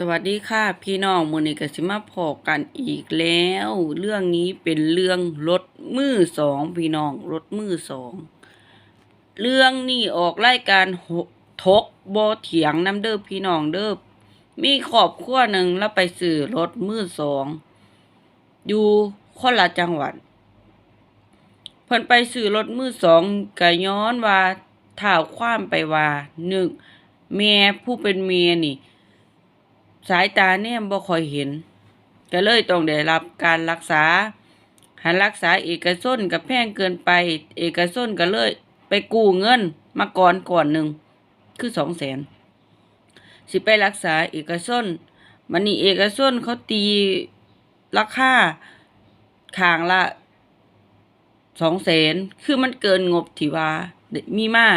สวัสดีค่ะ พี่น้องมือนี้กสิมาพอกันอีกแล้ว เรื่องนี้เป็นเรื่องรถมือสองพี่น้องรถมือสอง เรื่องนี้ออกรายการหกทกบ่เถียงน้ำเด้อพี่น้องเด้อมีครอบครัวหนึ่งแล้วไปซื้อรถมือสองอยู่คนละจังหวัดเพิ่นไปซื้อรถมือสองก็ย้อนว่าท้าวความไปว่าหนึ่งแม่ผู้เป็นเมียนี่ สายตาเนี่ยบ่ค่อยเห็น ก็เลยต้องได้รับการรักษาหันรักษาเอกชนกับแพงเกินไป เอกชนก็เลยไปกู้เงินมาก่อนก่อนหนึ่งคือสองแสนสิไปรักษาเอกชนมันนี่เอกชนเขาตีราคาขางละสองแสนคือมันเกินงบที่ว่ามีมา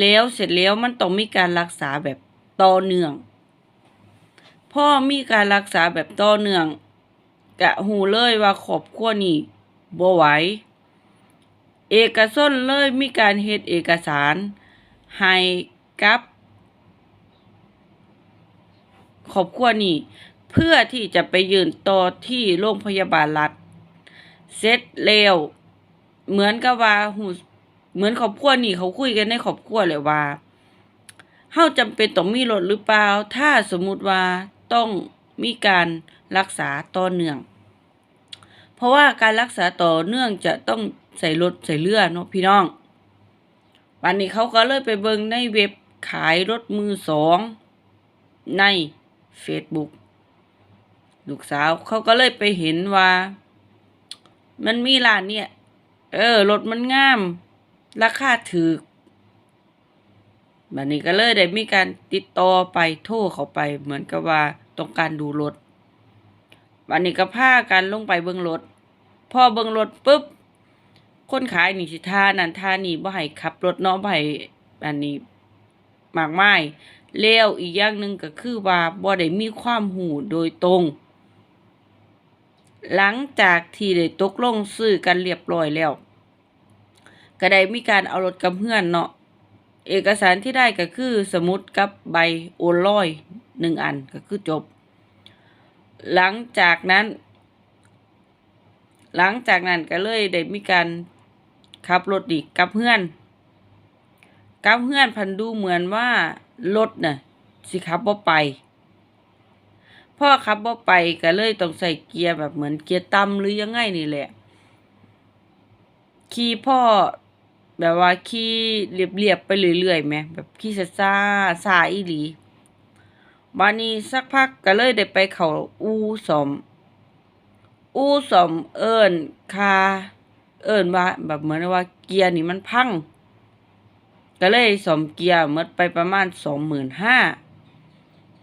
แล้วเสร็จแล้วมันต้องมีการรักษาแบบต่อเนื่อง พ่อมีการรักษาแบบต่อเนื่อง กะหูเลยว่าครอบครัวนี่บ่ไหว เอกชนเลยมีการเฮ็ดเอกสาร ให้กับครอบครัวนี่เพื่อที่จะไปยืนต่อที่โรงพยาบาลรัฐเสร็จแล้วเหมือนกับว่าหูเหมือนครอบครัวนี่เขาคุยกันในครอบครัวเลยว่าเฮาจำเป็นต้องมีรถหรือเปล่า ถ้าสมมุติว่า ต้องมีการรักษาต่อเนื่อง เพราะว่าการรักษาต่อเนื่องจะต้องใส่รถใส่เรือเนาะพี่น้อง วันนี้เขาก็เลยไปเบิงในเว็บขายรถมือสองใน Facebook ลูกสาวเขาก็เลยไปเห็นว่า มันมีร้านเนี่ย เออรถมันงาม ราคาถูกบัดนี้ก็เลยได้มีการติดต่อไปโทรเขาไปเหมือนกับว่า ต้องการดูรถบัดนี้ก็พากันลงไปเบิ่งรถพอเบิ่งรถปุ๊บ คนขายนี่สิท่านั่นท่านี่บ่ให้ขับรถเนาะบ่ให้อันนี้มากมายแล้วอีกอย่างหนึ่งก็คือว่าบ่ได้มีความหูโดยตรง หลังจากที่ได้ตกลงซื้อกันเรียบร้อยแล้ว ก็ได้มีการเอารถกับเพื่อนเนาะเอกสารที่ได้ก็คือสมุดกับใบโอนลอยหนึ่งอันก็คือจบ หลังจากนั้น หลังจากนั้นก็เลยได้มีการขับรถอีกกับเพื่อนกับเพื่อนพันดูเหมือนว่ารถน่ะสิขับบ่ไป พ่อขับบ่ไปก็เลยต้องใส่เกียร์แบบเหมือนเกียร์ต่ำหรือยังไงนี่แหละ ขี่พ่อแบบว่าขี่เรียบๆไปเรื่อยๆไหมแบบขี่ซ่าซาอีหลี บานี้สักพักก็เลยได้ไปเขาอูสม อูสมเอิญคา เอิญว่า แบบเหมือนว่าเกียร์นี่มันพัง ก็เลยสมเกียร์หมดไปประมาณสองหมื่นห้า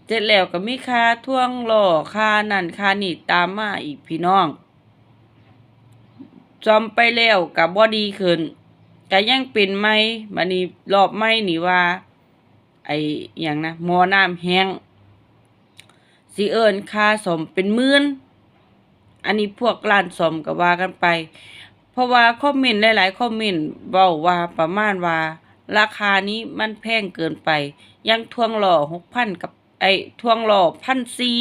เสร็จแล้วก็มีค่าท่วงหล่อค่านั่นค่านี่ตามมาอีกพี่น้องจอมไปแล้วกับบอดีขึ้นก็ยังเป็นไหมบัดนี้รอบไหมนี่ว่า ไอ้อย่างนะหมอน้ำแห้ง สิเอิญค่าสมเป็นหมื่นอันนี้พวกร้านสมก็ว่ากันไป เพราะว่าคอมเมนต์หลายๆคอมเมนต์เว้าว่าประมาณว่า ราคานี้มันแพงเกินไป ยังทวงหล่อหกพันกับไอ้ทวงหล่อพันซี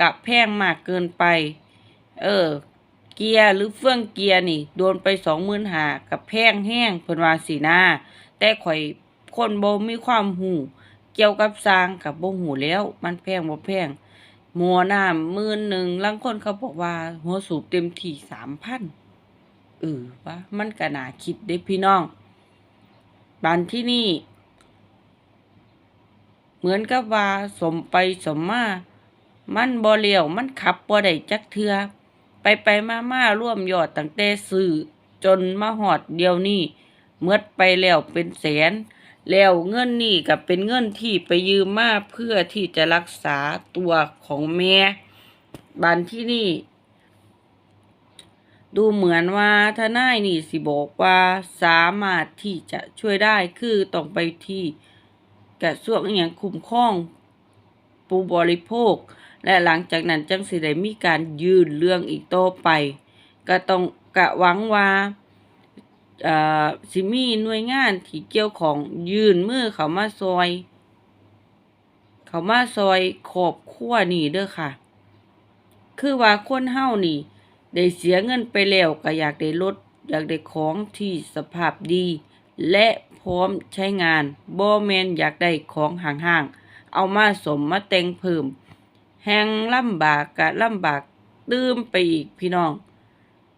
กับแพงมากเกินไป เออ เกียร์หรือเฟื่องเกียร์นี่ โดนไปสองหมื่นหากับแพงแห้งเพิ่นว่าสีหน้าแต่ข่อยคนบ่มีความหู กี่ยวกับสร้างกับบ่หูแล้ว มันแพงบ่แพงหมัวน้ำมื่นหนึ่งลังคนเขาบอกว่า หัวสูบเต็มที่สามพันเออว่ามันก็น่าคิดเด้พี่น้องบานที่นี่ เหมือนกับว่าสมไปสมมา มันบ่เลี้ยวมันขับบ่ได้จักเทือไปไปมามาร่วมยอดตั้งแต่ซื้อจนมาหอดเดียวนี้เมื่อไปแล้วเป็นแสน แล้วเงินนี่ก็เป็นเงินที่ไปยืมมาเพื่อที่จะรักษาตัวของแม่บันที่นี่ ดูเหมือนว่าทนายนี่สิบอกว่าสามารถที่จะช่วยได้คือต้องไปที่กระทรวงอย่างคุ้มครองผู้บริโภค และหลังจากนั้นจังสิได้มีการยื่นเรื่องอีกต่อไป ก็ต้องกะหวังว่า อ่อสิมีหน่วยงานที่เกี่ยวของยื่นมือเขามาซอย เขามาซอยขอบครัวนี่เด้อค่ะ คือว่าคนเฮานี่ ได้เสียเงินไปแล้วก็อยากได้รถอยากได้ของที่สภาพดี และพร้อมใช้งานบ่แมนอยากได้ของห่างๆ เอามาสมมาแต่งเพิ่มแฮงลำบากกะลำบากตื้มไปอีกพี่น้อง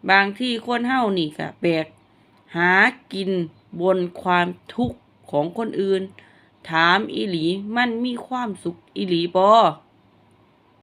บางที่คนเฮานี่ก็แบก หากินบนความทุกข์ของคนอื่น ถามอีหลีมันมีความสุขอีหลีบอ